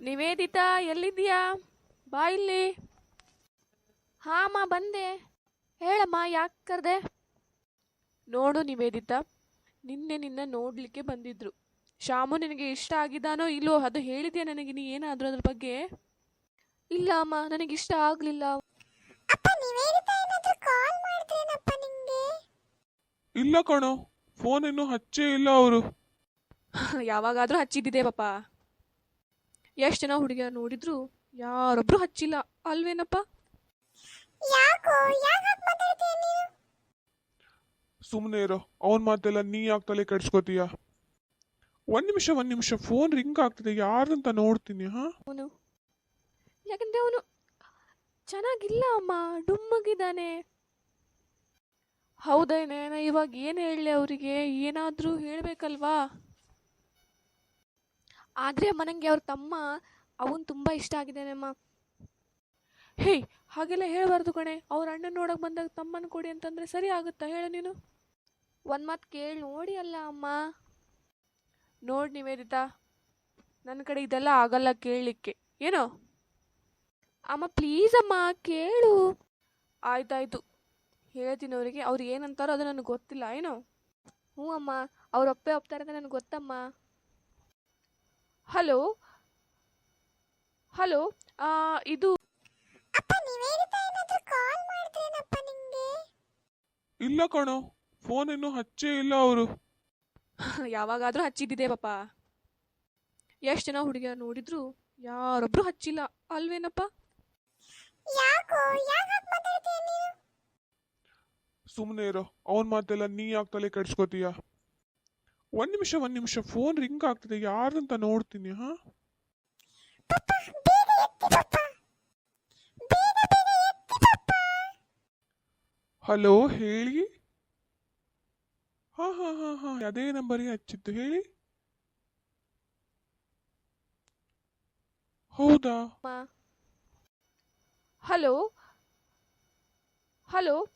ನಿವೇದಿತಾ ಎಲ್ಲಿದ್ದೀಯಾ? ಬಾ ಇಲ್ಲಿ. ಹಾಂ ಅಮ್ಮ ಬಂದೆ. ಹೇಳಮ್ಮ ಯಾಕೆ ಕರೆದೆ? ನೋಡು ನಿವೇದಿತ ನಿನ್ನೆ ನಿನ್ನ ನೋಡಲಿಕ್ಕೆ ಬಂದಿದ್ರು. ಶ್ಯಾಮು ನಿನಗೆ ಇಷ್ಟ ಆಗಿದ್ದಾನೋ ಇಲ್ಲೋ ಅದು ಹೇಳಿದ್ಯಾ ನನಗೆ? ನೀ ಏನಾದರೂ ಅದ್ರ ಬಗ್ಗೆ? ಇಲ್ಲ ಅಮ್ಮ ನನಗೆ ಇಷ್ಟ ಆಗಲಿಲ್ಲ. ಅಪ್ಪ ನಿವೇದಿತಾ ಏನಾದ್ರೂ ಕಾಲ್ ಮಾಡಿದ್ರೇನಪ್ಪ ನಿಂಗೆ? ಇಲ್ಲ ಕಣೋ ಫೋನ್ ಇನ್ನೂ ಹಚ್ಚೇ ಇಲ್ಲ ಅವರು. ಯಾವಾಗಾದರೂ ಹಚ್ಚಿದ್ದಿದೆ ಪಾಪ. ಎಷ್ಟು ಜನ ಹುಡುಗಿಯರು ನೋಡಿದ್ರು? ಯಾರೊಬ್ರು ಹಚ್ಚಿಲ್ಲ. ಅಲ್ವೇನಪ್ಪ? ಯಾಕೋ ಯಾಕೆ ಮಾತಾಡ್ತೀಯ ನೀನು? ಸುಮ್ಮನೆ ಇರೋ. ಅವನ ಮಾತೆಲ್ಲ ನೀ ಯಾಕೆ ತಲೆ ಕೆಡ್ಸ್ಕೊತೀಯ? ಒಂದ್ ನಿಮಿಷ ಒಂದ್ ನಿಮಿಷ. ಫೋನ್ ರಿಂಗ್ ಆಗ್ತಿದೆ. ಯಾರಂತ ನೋಡ್ತೀನಿ ಹಾ? ಅವನು. ಯಾಕಂದ್ರೆ ಅವನು ಚೆನ್ನಾಗಿಲ್ಲ ಅಮ್ಮ. ಡುಮ್ಮಗಿದ್ದಾನೆ. ಹೌದೇನೆ. ನಾ ಇವಾಗ ಏನು ಹೇಳಲಿ ಅವರಿಗೆ? ಏನಾದರೂ ಹೇಳಬೇಕಲ್ವಾ? ಆದರೆ ಅಮ್ಮ ನನಗೆ ಅವ್ರ ತಮ್ಮ ಅವನು ತುಂಬ ಇಷ್ಟ ಆಗಿದ್ದಾನೆ ಅಮ್ಮ. ಹೇಯ್ ಹಾಗೆಲ್ಲ ಹೇಳಬಾರ್ದು ಕಣೆ. ಅವ್ರ ಅಣ್ಣನ ನೋಡಕ್ಕೆ ಬಂದಾಗ ತಮ್ಮನ ಕೊಡಿ ಅಂತಂದರೆ ಸರಿ ಆಗುತ್ತಾ? ಹೇಳು ನೀನು. ಒಂದು ಮಾತು ಕೇಳಿ ನೋಡಿ ಅಲ್ಲ ಅಮ್ಮ. ನೋಡಿ ನಿವೇದಿತಾ ನನ್ನ ಕಡೆ ಇದೆಲ್ಲ ಆಗಲ್ಲ ಕೇಳಲಿಕ್ಕೆ ಏನೋ? ಅಮ್ಮ ಪ್ಲೀಸ್ ಅಮ್ಮ ಕೇಳು. ಆಯ್ತಾಯ್ತು. ಹೇಳ್ತೀನಿ ಅವರಿಗೆ ಅವ್ರು ಏನಂತಾರೋ ಅದು ನನಗೆ ಗೊತ್ತಿಲ್ಲ. ಏನೋ? ಹ್ಞೂ ಅಮ್ಮ ಅವ್ರು ಒಪ್ಪೆ ಒಪ್ತಾರೆ ಅಂತ ನನಗೆ ಗೊತ್ತಮ್ಮ. ಹಲೋ? ಹಲೋ? ಇದು ಅಪ್ಪ ಏನಾದರೂ ಕಾಲ್ ಮಾಡಿದ್ರೇನಪ್ಪ ನಿಮಗೆ? ಇಲ್ಲ ಕಣೋ ಫೋನ್ ಇನ್ನೂ ಹಚ್ಚೇ ಇಲ್ಲ ಅವರು. ಯಾವಾಗಾದರೂ ಹಚ್ಚಿದ್ದಿದೆ ಪಾಪ. ಎಷ್ಟು ಜನ ಹುಡುಗಿಯ ನೋಡಿದ್ರು ಯಾರೊಬ್ರು ಹಚ್ಚಿಲ್ಲ. ಅಲ್ವೇನಪ್ಪ? ಯಾಕೋ ಯಾಕೆ ಮಾತಾಡ್ತೀಯ ನೀನು? ಸುಮ್ಮನೆ ಇರೋ ಅವನ ಮಾತೆಲ್ಲ ನೀ ಯಾಕೆ ತಲೆ ಕೆಡ್ಸ್ಕೊತೀಯ? ಒಂದ್ ನಿಮಿಷ ಒಂದ್ ನಿಮಿಷ. ಫೋನ್ ರಿಂಗ್ ಆಗ್ತಿದೆ. ಯಾರ್ದಂತ ನೋಡ್ತೀನಿ, ಹಾ? ಹಲೋ ಹೇಳಿ? ಹಾ ಹಾ ಹಾ ಹಾ. ಅದೇ ನಂಬರಿಗೆ ಹಚ್ಚಿದ್ದು. ಹೇಳಿ? ಹೌದಾ? ಹಲೋ ಹಲೋ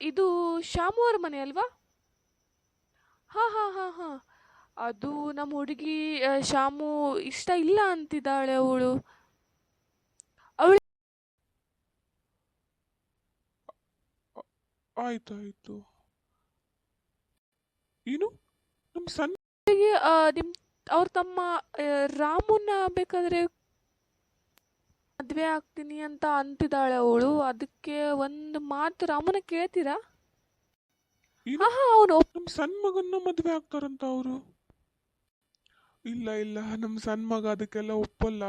ಇದು ಶಾಮು ಅವ್ರ ಮನೆ ಅಲ್ವಾ? ಹಾಂ ಹಾ ಹಾ ಹಾ. ಅದು ನಮ್ಮ ಹುಡುಗಿ ಶ್ಯಾಮು ಶಾಮು ಇಷ್ಟ ಇಲ್ಲ ಅಂತಿದ್ದಾಳೆ ಅವಳು. ಅವಳು ಆಯ್ತಾಯ್ತು. ಏನು? ನಮ್ಮ ಸಣ್ಣಿಗೆ ನಿಮ್ ಅವ್ರ ತಮ್ಮ ರಾಮುನ ಬೇಕಾದ್ರೆ ಮದುವೆ ಆಗ್ತೀನಿ ಅಂತ ಅಂತಿದ್ದಾಳೆ ಅವಳು. ಅದಕ್ಕೆ ಒಂದು ಮಾತು ರಾಮುನ ಕೇಳ್ತೀರಾ? ಏನು ಹಾಂ ಹಾಂ ಅವನು ನಮ್ಮ ಸಣ್ಣ ಮಗನ್ನ ಮದುವೆ ಆಗ್ತಾರಂತ ಅವರು. ಇಲ್ಲ ಇಲ್ಲ ನಮ್ಮ ಸಣ್ಣ ಮಗ ಅದಕ್ಕೆಲ್ಲ ಒಪ್ಪಲ್ಲ.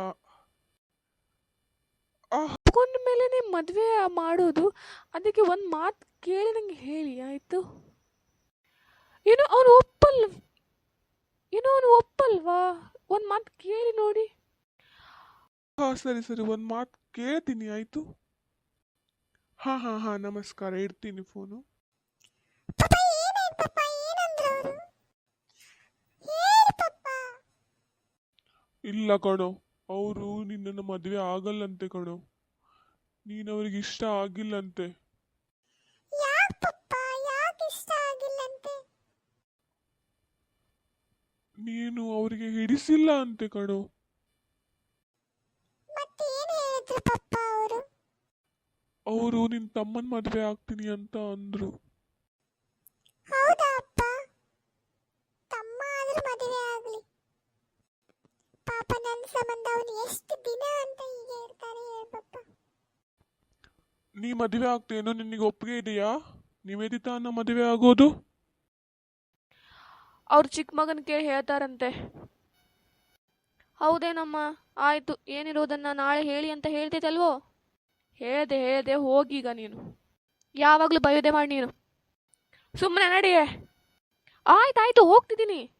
ಆಹ್. ಒಪ್ಕೊಂಡ ಮೇಲೆ ಮದುವೆ ಮಾಡೋದು ಅದಕ್ಕೆ ಒಂದು ಮಾತು ಕೇಳಿ ನಂಗೆ ಹೇಳಿ ಆಯಿತು? ಏನೋ ಅವನು ಒಪ್ಪಲ್ ಏನೋ ಅವನು ಒಪ್ಪಲ್ವಾ? ಒಂದು ಮಾತು ಕೇಳಿ ನೋಡಿ. ಹಾ ಸರಿ ಸರಿ ಒಂದು ಮಾತು ಕೇಳ್ತೀನಿ ಆಯ್ತು? ಹಾ ಹಾ ಹಾ ನಮಸ್ಕಾರ ಇಡ್ತೀನಿ ಫೋನು. ಇಲ್ಲ ಕಣೋ ಅವರು ನಿನ್ನನ್ನು ಮದುವೆ ಆಗಲ್ಲಂತೆ ಕಣೋ. ನೀನು ಅವ್ರಿಗೆ ಇಷ್ಟ ಆಗಿಲ್ಲಂತೆ. ನೀನು ಅವರಿಗೆ ಹಿಡಿಸಿಲ್ಲ ಅಂತೆ ಕಣೋ. ಅವರು? ನಿನ್ನ ತಮ್ಮನ ಮದುವೆ ಆಗ್ತೀನಿ ಅಂತ ಅಂದ್ರು ಹೌದಾ ಅಪ್ಪ ತಮ್ಮ ಆದ್ರೂ ಮದುವೆ ಆಗ್ಲಿ ಪಾಪ ನನ್ನ ಸಂಬಂಧ ಅವನು ಎಷ್ಟು ದಿನ ಅಂತ ಹೀಗೆ ಇರ್ತಾನೆ ಹೇಳ್ಪಪ್ಪ ನೀ ಮದುವೆ ಆಗ್ತೇನೋ ನಿನಗೆ ಒಪ್ಪಿಗೆ ಇದೆಯಾ? ನಿವೇದಿತಾ ಅನ್ನೋ ಮದುವೆ ಆಗೋದು? ಅವ್ರ ಚಿಕ್ಕ ಮಗನ ಕೇಳಿ ಹೇಳ್ತಾರಂತೆ. ಹೌದೇನಮ್ಮ ಆಯಿತು ಏನಿರೋದನ್ನ ನಾಳೆ ಹೇಳಿ ಅಂತ ಹೇಳ್ತೈತಲ್ವೋ? ಹೇಳ್ದೆ ಹೇಳ್ದೆ ಹೋಗೀಗ ನೀನು. ಯಾವಾಗಲೂ ಬಯೋದೆ ಮಾಡಿ ನೀನು. ಸುಮ್ಮನೆ ನಡಿಯೇ. ಆಯ್ತಾಯ್ತು ಹೋಗ್ತಿದ್ದೀನಿ.